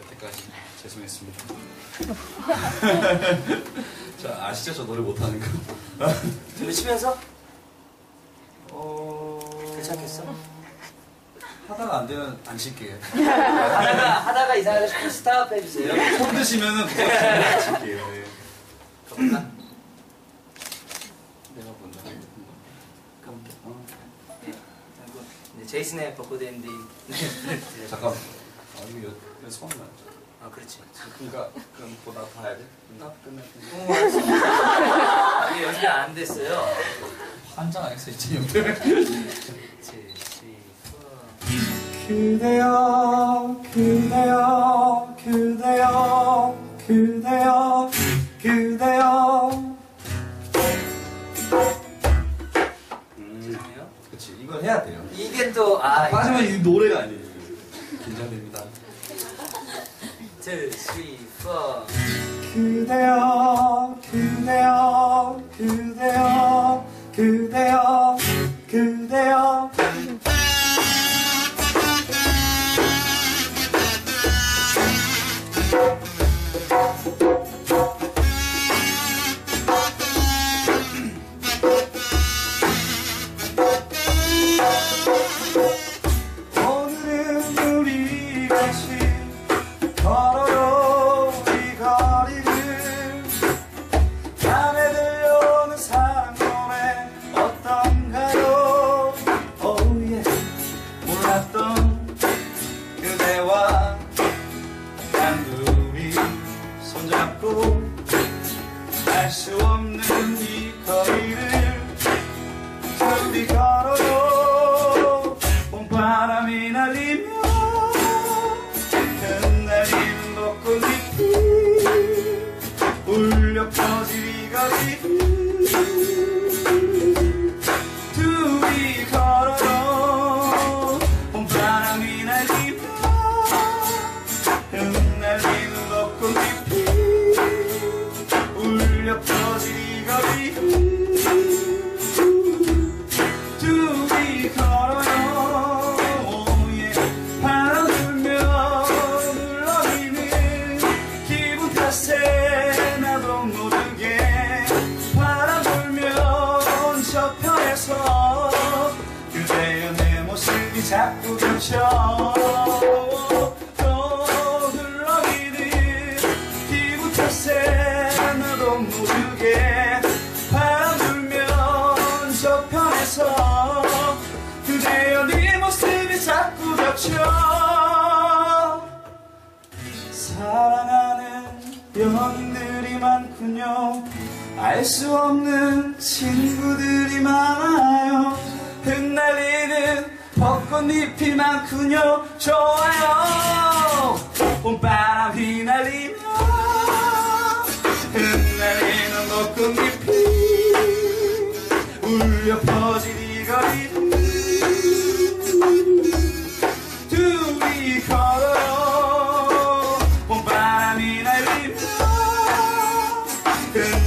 여태까지 죄송했습니다. 자 아시죠 저 노래 못하는 거. 치면서 어... 괜찮겠어? 하다가 안 되면 안 칠게요. 하다가 하다가 이상하게 스탑 해주세요. 손 드시면은 안 칠게요. 예. 가볼까? 내가 먼저 하겠습니다. 그럼 어. 네. 그리고 네, 제이슨의 벚꽃 엔딩. 네. 잠깐. 아 이거 여- 안 돼. 아 그렇지. 그러니까 그럼 보다 봐야 돼. 나. 어, 알았어. 이게 연습이 안 됐어요. 한장 안 했어 이제 형들. 제, 시, 그대여 그대여 그대여 그대여 또 아. 빠지면 이 노래가 아니에요 긴장됩니다 two, three, four. 그대여 그 몰랐던 그대와 단둘이 손잡고 알 수 없는 이 거리를 둘이 걸어요 봄바람이 날리며 흩날리는 벚꽃잎이 울려 퍼질 이 거리 울려 퍼질 이 거리 둘이 걸어요 yeah. 바람 불며 물러기는 기분 탓에 나도 모르게 바람 불면 저편에서 그대여 내 모습이 자꾸 비쳐 안에서 그대여 네 모습이 자꾸 겹쳐 사랑하는 연인들이 많군요. 알 수 없는 친구들이 많아요. 흩날리는 벚꽃잎이 많군요. 좋아요. 봄바람 휘날리며 흩날리는 벚꽃잎 Okay.